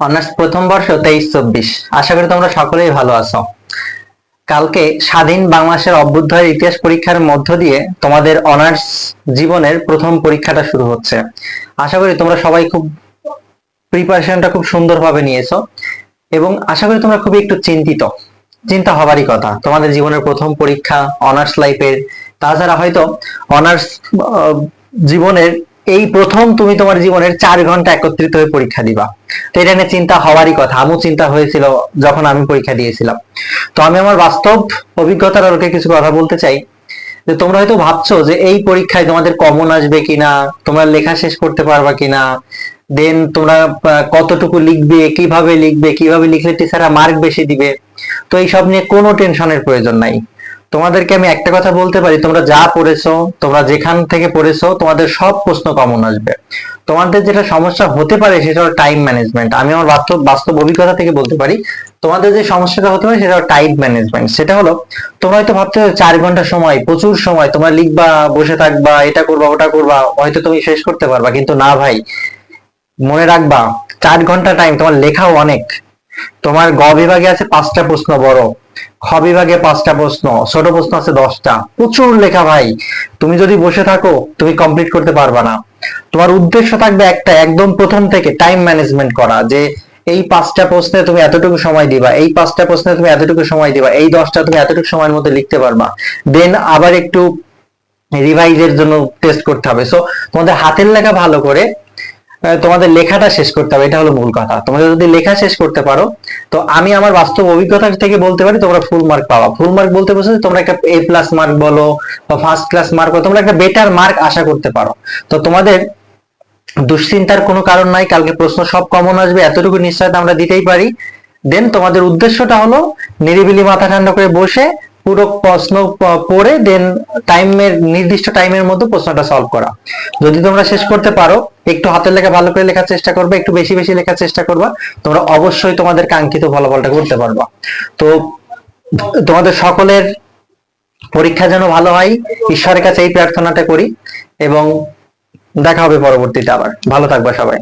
Honours প্রথম বর্ষ তেইশ চব্বিশ। আশা করি তোমরা সকলেই ভালো আছো। কালকে স্বাধীন বাংলাদেশের অভ্যুদয়ের ইতিহাস পরীক্ষার মধ্য দিয়ে তোমাদের অনার্স জীবনের প্রথম পরীক্ষাটা শুরু হচ্ছে। আশা করি তোমরা সবাই খুব প্রিপারেশনটা খুব সুন্দরভাবে নিয়েছো এবং আশা করি তোমরা খুবই একটু চিন্তিত। চিন্তা হবারই কথা। তোমাদের জীবনের প্রথম পরীক্ষা, অনার্স লাইফের তাছাড়া হয়তো অনার্স জীবনের এই প্রথম তুমি তোমার জীবনের চার ঘণ্টা একত্রিত হয়ে পরীক্ষা দিবা। তো এটা নিয়ে চিন্তা হওয়ারই কথা। আমু চিন্তা হয়েছিল যখন আমি পরীক্ষা দিয়েছিলাম। তো আমি আমার বাস্তব অভিজ্ঞতার আলোকে কিছু কথা বলতে চাই। যে তোমরা হয়তো ভাবছ যে এই পরীক্ষায় তোমাদের কমন আসবে কিনা, তোমরা লেখা শেষ করতে পারবা কিনা দেন তোমরা কতটুকু লিখবে, কীভাবে লিখবে, কীভাবে লিখলে টিচাররা মার্ক বেশি দিবে। তো এইসব নিয়ে কোনো টেনশনের প্রয়োজন নাই। তোমাদেরকে আমি একটা কথা বলতে পারি, তোমরা যা পড়েছো, তোমরা যেখান থেকে পড়েছো, তোমাদের সব প্রশ্ন কমন আসবে। তোমাদের যেটা সমস্যা হতে পারে সেটা হলো টাইম ম্যানেজমেন্ট আমি আমার বাস্তব বাস্তব অভিজ্ঞতা থেকে বলতে পারি, তোমাদের যে সমস্যাটা হতে পারে সেটা হলো টাইম ম্যানেজমেন্ট সেটা হলো, তোমরা হয়তো ভাবতে চার ঘণ্টা সময়, প্রচুর সময়, তোমরা লিখবা, বসে থাকবা, এটা করবা, ওটা করবা, হয়তো তুমি শেষ করতে পারবা, কিন্তু না ভাই, মনে রাখবা, চার ঘণ্টা টাইম তোমার লেখাও অনেক। তোমার গ বিভাগে আছে পাঁচটা প্রশ্ন বড়, খ বিভাগে পাঁচটা প্রশ্ন, ছোট প্রশ্ন আছে দশটা। প্রচুর লেখা ভাই। তুমি যদি বসে থাকো, তুমি কমপ্লিট করতে পারবা না। তোমার উদ্দেশ্য থাকবে একটা, একদম প্রথম থেকে টাইম ম্যানেজমেন্ট করা, যে এই পাঁচটা প্রশ্নে তুমি এতটুকু সময় দিবা, এই পাঁচটা প্রশ্নে তুমি এতটুকু সময় দিবা, এই দশটা তুমি এতটুকু সময়ের মধ্যে লিখতে পারবা। দেন আবার একটু রিভাইজের জন্য টেস্ট করতে হবে। সো তোমাদের হাতের লেখা ভালো করে তোমাদের লেখাটা শেষ করতে হবে, এটা হলো মূল কথা। তোমরা যদি লেখা শেষ করতে পারো, তো আমি আমার বাস্তব অভিজ্ঞতা থেকে বলতে পারি, তোমরা ফুল মার্ক পাবা। ফুল মার্ক বলতে বলছো তোমরা একটা এ প্লাস মার্ক বলো, বা ফার্স্ট ক্লাস মার্ক বলো, তোমরা একটা বেটার মার্ক আশা করতে পারো। তো তোমাদের দুশ্চিন্তার কোনো কারণ নাই, কালকে প্রশ্ন সব কমন আসবে, এতটুকু নিশ্চয়তা আমরা দিতেই পারি। দেন তোমাদের উদ্দেশ্যটা হলো নিরিবিলি মাথা ঠান্ডা করে বসে পুরো প্রশ্ন পড়ে দেন টাইমের নির্দিষ্ট টাইমের মধ্যে প্রশ্নটা সলভ করা। যদি তোমরা শেষ করতে পারো, একটু হাতের লেখা ভালো করে লেখার চেষ্টা করবে, একটু বেশি বেশি লেখার চেষ্টা করবা, তোমরা অবশ্যই তোমাদের কাঙ্ক্ষিত ফলাফলটা করতে পারবা। তো, তোমাদের সকলের পরীক্ষা যেন ভালো হয়, ঈশ্বরের কাছে এই প্রার্থনাটা করি, এবং দেখা হবে পরবর্তীতে আবার। ভালো থাকবা সবাই।